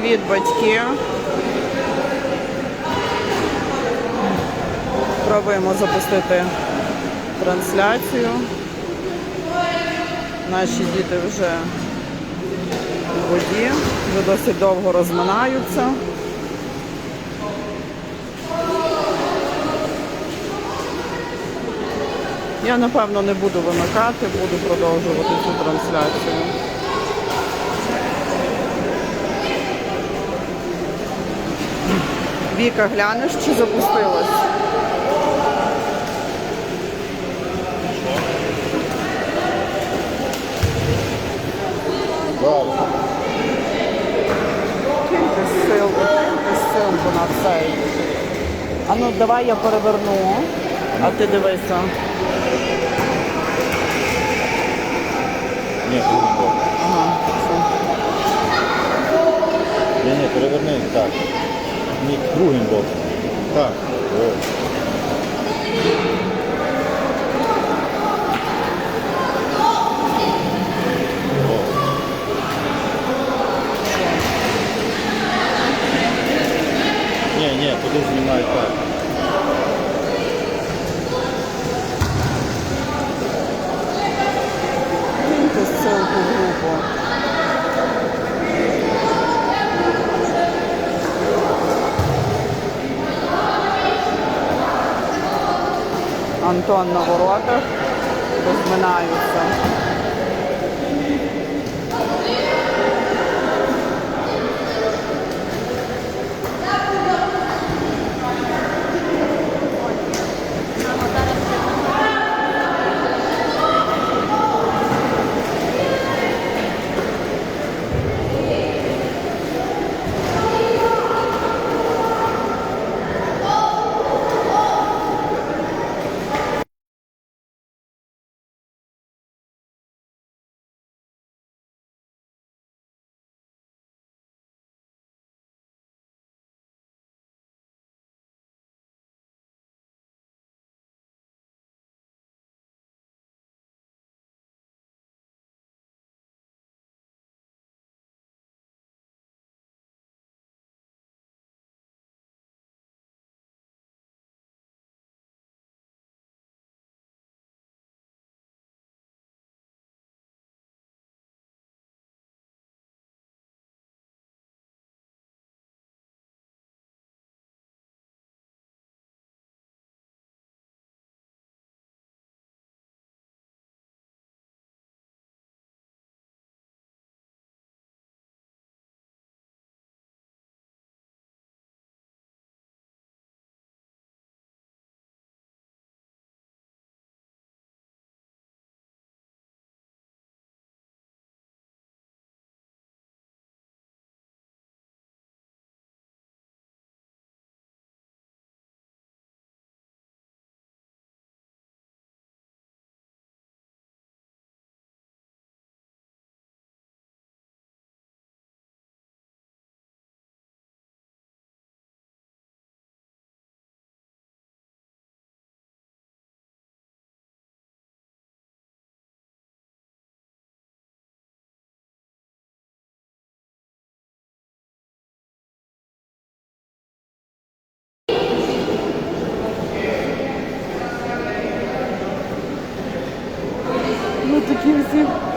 Привіт, батьки. Пробуємо запустити трансляцію. Наші діти вже в воді, вже досить довго розминаються. Я напевно не буду вимикати, буду продовжувати цю трансляцію. Віка, глянеш, чи запустилась? Киньте силку, на цей. А ну давай я переверну, а ти дивися. Ні, другий бок. Ага, все. Ні, ні, переверни так. Ні, другим боком. Так. О. О. Ні, ні, туди знімай так. Антон на воротах. Розминаються. Такі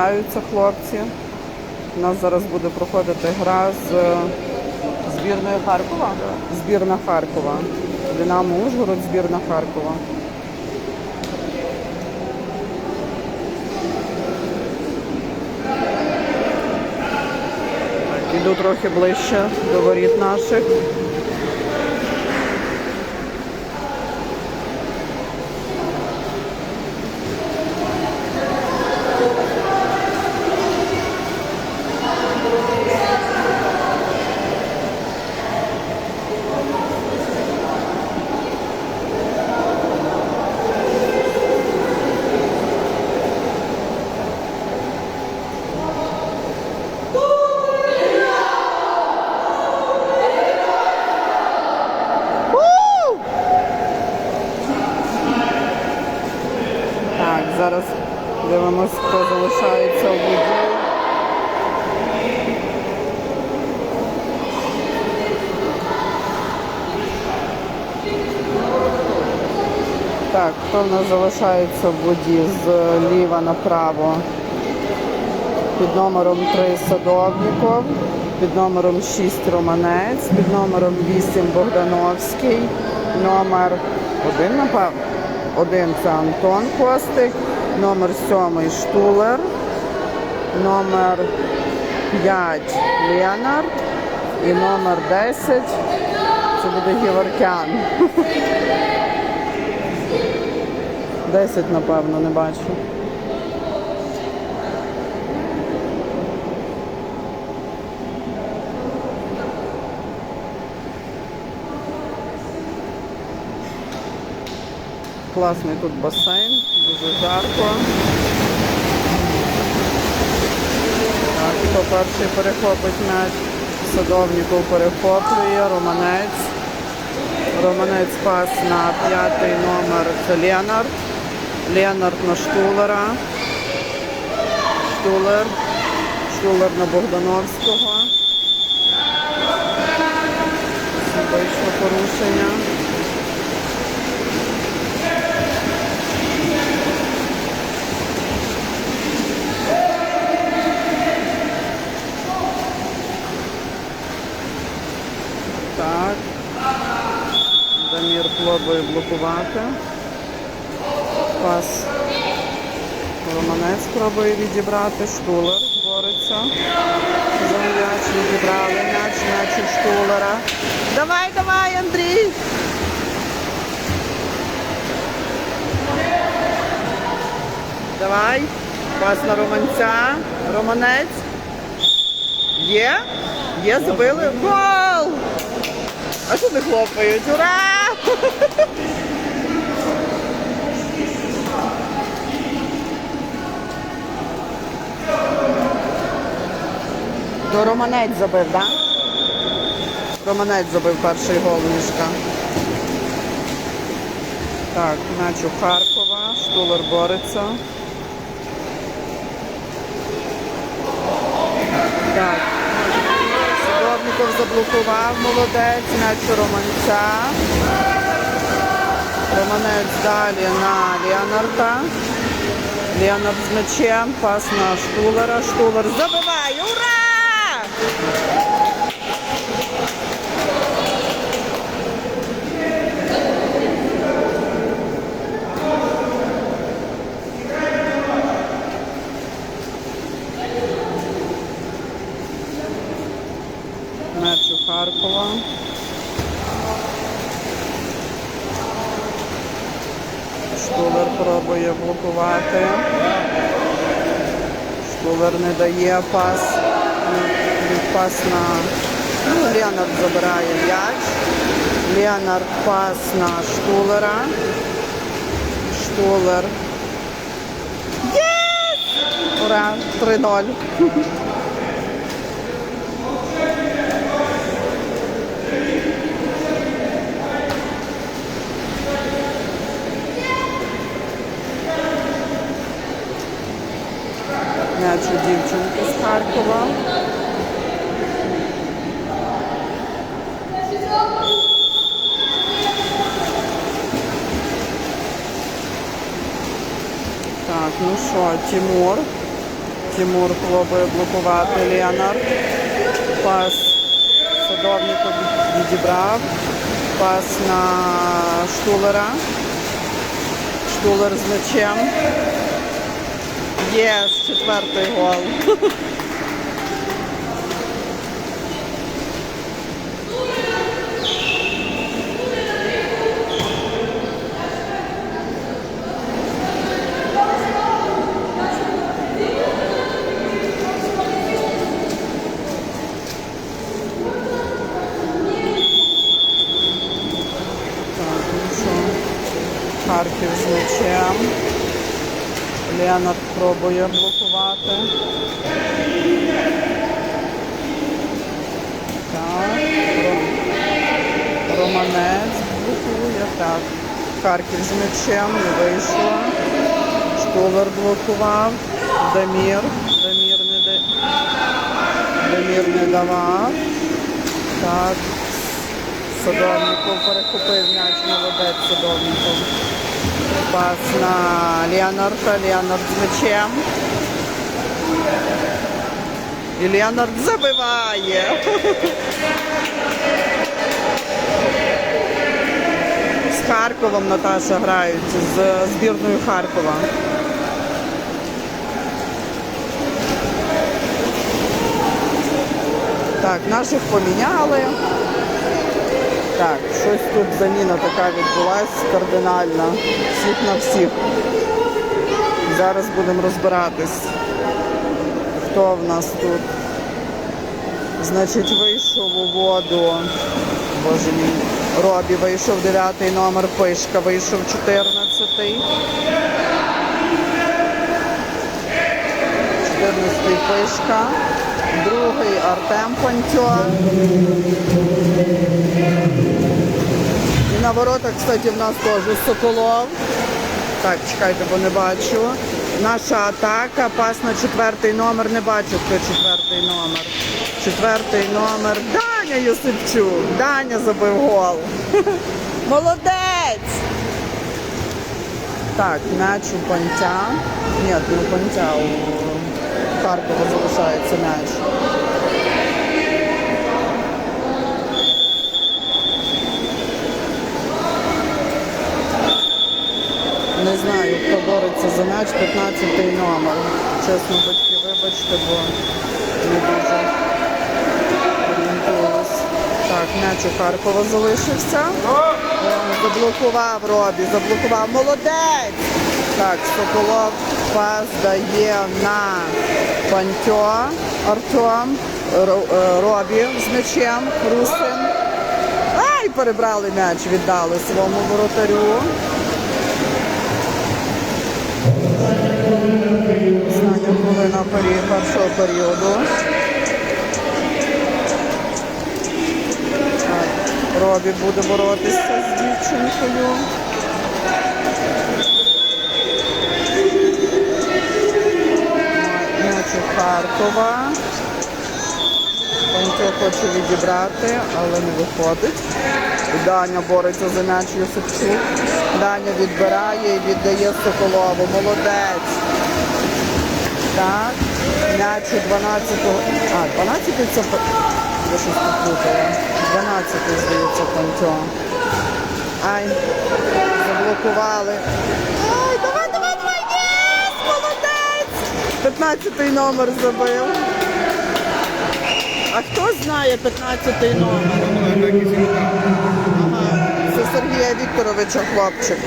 Вітаються хлопці. У нас зараз буде проходити гра з е, збірною Харкова. Збірна Харкова. Динамо Ужгород, збірна Харкова. Іду трохи ближче до воріт наших. Так, зараз дивимось, хто залишається в воді. Так, хто в нас залишається в воді зліва направо? Під номером 3 Садовніков, під номером 6 Романець, під номером 8 Богдановський, номер 1, напевно. Один це Антон Костик, номер 7 Штулер, номер 5 Ленард і номер 10 це буде Геворкян. 10, напевно, не бачу. Класний тут басейн, дуже жарко. Так, хто перший перехопить м'яч? Садовніков перехоплює, Романець. Романець пас на п'ятий номер це Ленард. Ленард на Штулера. Штулер. Штулер на Богдановського. Вийшло порушення. Так. Дамір пробує блокувати. Пас. Романець пробує відібрати. Штулер бореться. За відібрали м'яч, м'яч у штулера. Давай, давай, Андрій! Давай. Пас на Романця. Романець. Є? Є, забили. Гол! А що не хлопають? Ура! То Романець забив, так? Да? Романець забив перший гол мішка. Так, м'яч у Харкова, Штулер бореться. Так. Садовников заблокував, молодець, м'яч у Романця. Романець далі на Леонарда. Леонард з м'ячем, пас на Штулера. Штулер забиває. Ура! М'яч у Харкова. Штулер пробує блокувати. Штулер не дає пас пас на... Ну, Леонард забирає м'яч. Леонард пас на Штулера. Штулер. Єс! Ура! 3-0. М'яч дівчинку з Харкова. Ну що, Тимур. Тимур пробує блокувати Леонард. Пас садовнику відібрав. Пас на Штулера. Штулер з м'ячем. Єс, четвертий гол. Так, ну що, Харків з м'ячем. Леонард пробує блокувати. Так, Романець блокує. Так. Харків з м'ячем не вийшло. Штулер блокував. Дамір. Дамір не, да... Дамір не давав. Так. Садовников перехопив м'яч, молодець Садовников. Пас на Леонарда, Леонард з м'ячем. І Леонард забиває. З Харковом Наташа грають, з збірною Харкова. Так, наших поміняли. Так, щось тут заміна така відбулась кардинальна. Всіх на всіх. Зараз будемо розбиратись, хто в нас тут. Значить, вийшов у воду. Боже мій. Робі вийшов 9 номер, Пишка вийшов 14. 14 Пишка. Другий Артем Пантьо. На воротах, кстати, в нас теж Соколов. Так, чекайте, бо не бачу. Наша атака, пас на четвертий номер, не бачу, хто четвертий номер. Четвертий номер. Даня Йосипчук. Даня забив гол. Молодець! Так, м'яч у пантя. Ні, не у пантя, у Харкова залишається м'яч. Знаю, хто бореться за м'яч, 15 номер. Чесно, батьки, вибачте, бо не дуже орієнтуюсь. Так, м'яч у Харкова залишився. Заблокував Робі, заблокував. Молодець! Так, Соколов пас дає на Пантьо Артем. Е, Робі з м'ячем, Русин. Ай, перебрали м'яч, віддали своєму воротарю. Пері- першого періоду. Робі буде боротися з дівчинкою. М'яч у Харкова. Панько хоче відібрати, але не виходить. Даня бореться за м'яч Юсипчук. Даня відбирає і віддає Соколову. Молодець. Так. М'яч у 12-го. А, 12-й це я щось попутала. 12-й, здається, Пантьо. Ай, заблокували. Ай, давай, давай, давай! Молодець! 15-й номер забив. А хто знає 15-й номер? Ага, це Сергія Вікторовича хлопчик.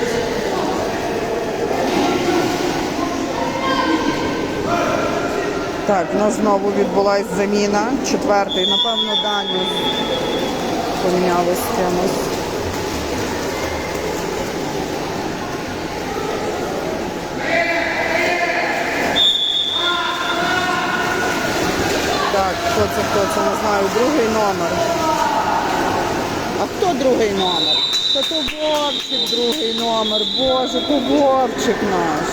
Так, у нас знову відбулася заміна. Четвертий, напевно, Даню помінялись кимось. Так, хто це, хто це, не знаю. Другий номер. А хто другий номер? Та то Вовчик другий номер. Боже, то Вовчик наш.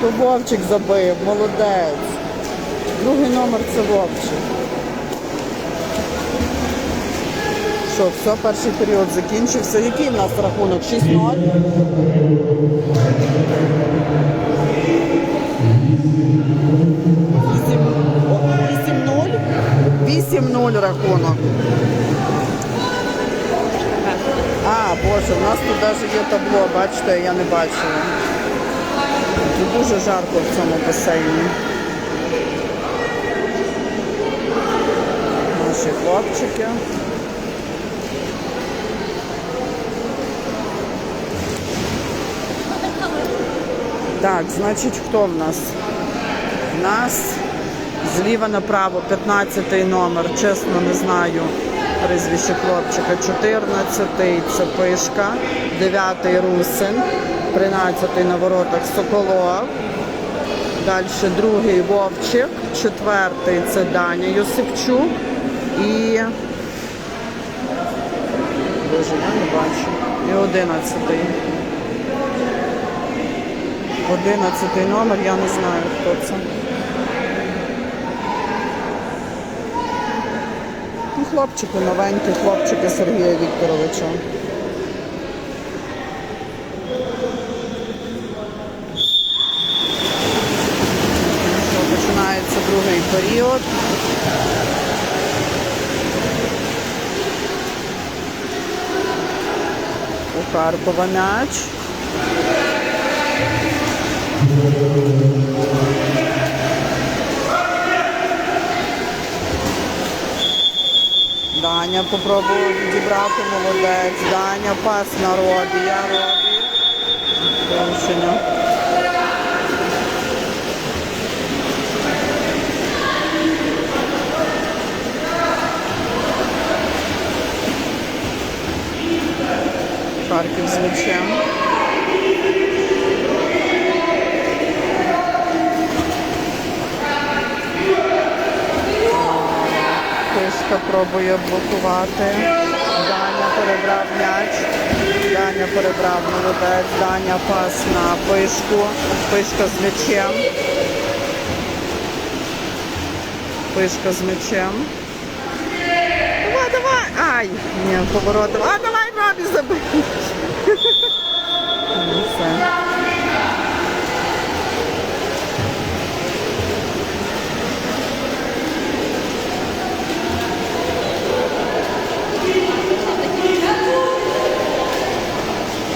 То Вовчик забив, молодець. Другий номер це Вовчик. Що, все, перший період закінчився. Який в нас рахунок? 6-0? Вісім- о, 8-0? 8-0 рахунок. А, боже, у нас тут навіть є табло, бачите, я не бачила. Дуже жарко в цьому басейні. Наші хлопчики. Так, значить, хто в нас? В нас зліва направо 15 номер, чесно не знаю прізвище хлопчика. 14 це Пишка, 9 Русин, 13 на воротах Соколов. Далі другий Вовчик, четвертий це Даня Йосипчук і. Боже, я не бачу. І одинадцятий. Одинадцятий номер, я не знаю, хто це. Ну, хлопчики новенькі, хлопчики Сергія Вікторовича. Що, починається другий період. У Харкова м'яч. Даня попробував відібрати молодець. Даня пас на роді. Я. Порушення. Харків з м'ячем. Пишка пробує блокувати. Даня перебрав м'яч. Даня перебрав молодець. Даня пас на пишку. Пишка з м'ячем. Пишка з м'ячем. Давай, давай! Ай! Ні, поворотом. А, давай, Робі, забий!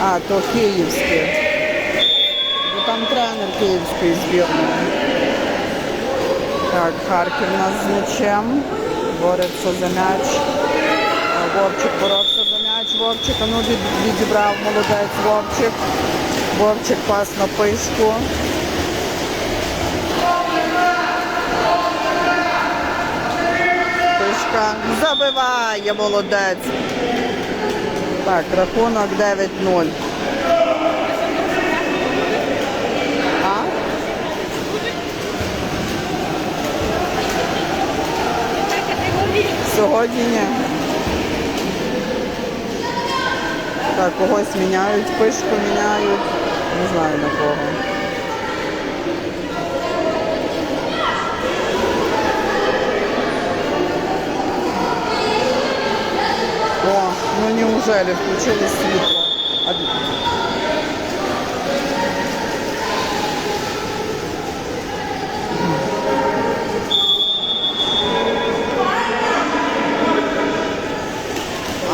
А, то київське. Бо там тренер київської збірної. Так, Харків нас з м'ячем. Бореться за м'яч. А, Вовчик боровся за м'яч. Вовчик, а ну від, відібрав молодець Вовчик. Вовчик пас на пишку. Пишка забиває молодець. Так, рахунок 9-0. Сьогодні ні. Так, когось міняють, пишку міняють. Не знаю на кого. О, ну неужели включили світло?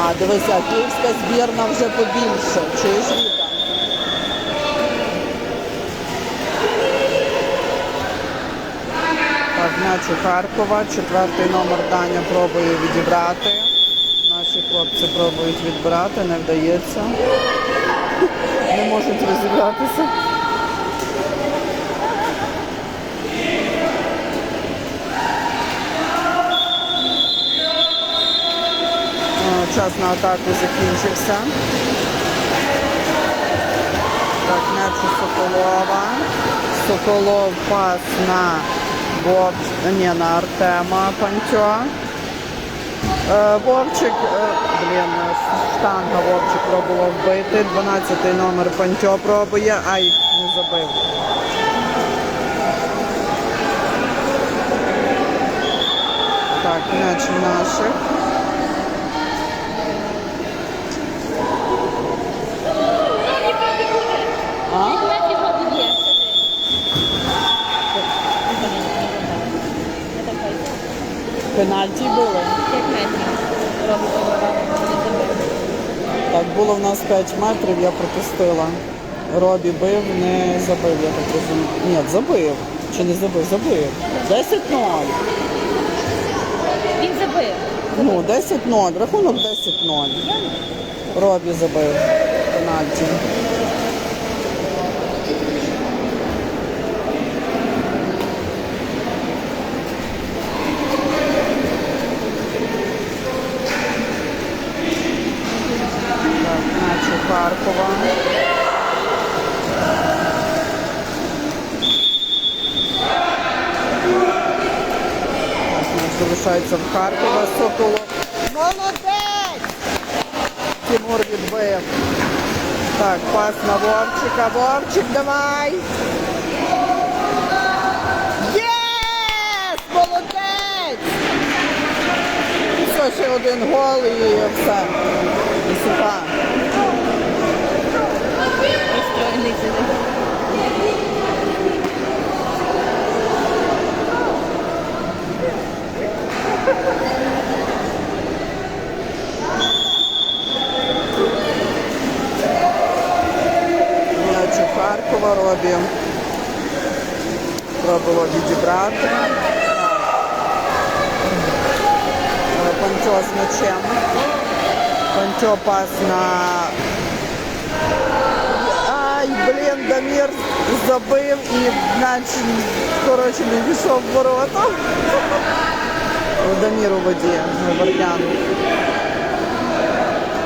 А- дивися, київська збірна вже побільше. Чуєш Віка? Так, м'яч у Харкова. Четвертий номер Даня пробує відібрати. Наші хлопці пробують відбирати, не вдається. Не можуть розібратися. Час на атаку закінчився. Так, м'яч у Соколова. Соколов пас на Боб... Ні, на Артема Пантьо. Е, Вовчик, е, блін, е, штанга Вовчик пробував вбити. 12-й номер Пантьо пробує, ай, не забив. Так, м'яч наших. А? Метрів робить є. Пенальті метрів. Так, було в нас 5 метрів, я пропустила. Робі бив, не забив, я так розумію. Ні, забив. Чи не забив? Забив. 10-0. Він забив. Ну, 10-0. Рахунок 10-0. Робі забив пенальті. Так, наче Харкова. Залишається в Харкова. Соколов. Молодець! Тимур відбив. Так, пас на Вовчика. Вовчик, давай! Єс! Молодець! Все, ще один гол і все. І суха. Сидить. М'яч у Харкова робі. Пробував відібрати. Е, Панчо з м'ячем. Панчо пас на. Дамір забив і наче, коротше, не пішов в ворота. Дамір у воді, Вар'ян.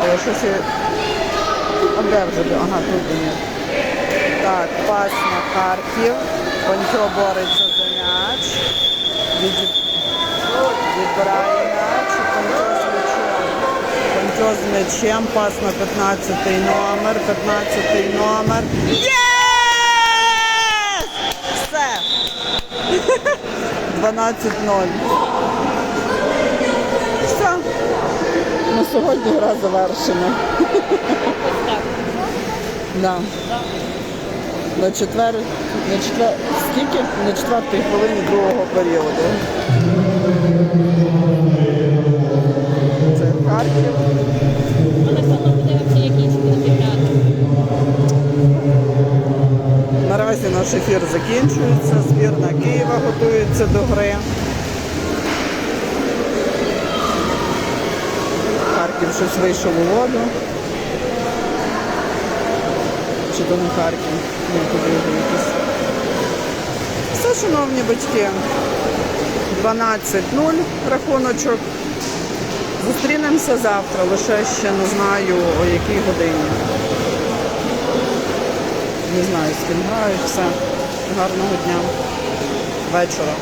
Але щось я вже? Ага, тут Демір. Так, пас на Харків. Панько бореться за м'яч. Від... Відбирає Панько з м'ячем. Пас на 15 номер. 15 номер. Є! Все. 12-0. Все. На сьогодні гра завершена. Да. На четвер... на четвер... скільки? На четвертій хвилині другого періоду. Наш ефір закінчується. Збірна Києва готується до гри. Харків щось вийшов у воду. Чи то не Харків? Не подивився. Все, шановні батьки. 12-0 рахуночок. Зустрінемося завтра, лише ще не знаю о якій годині. Не знаю, з все. Гарного дня. Вечора.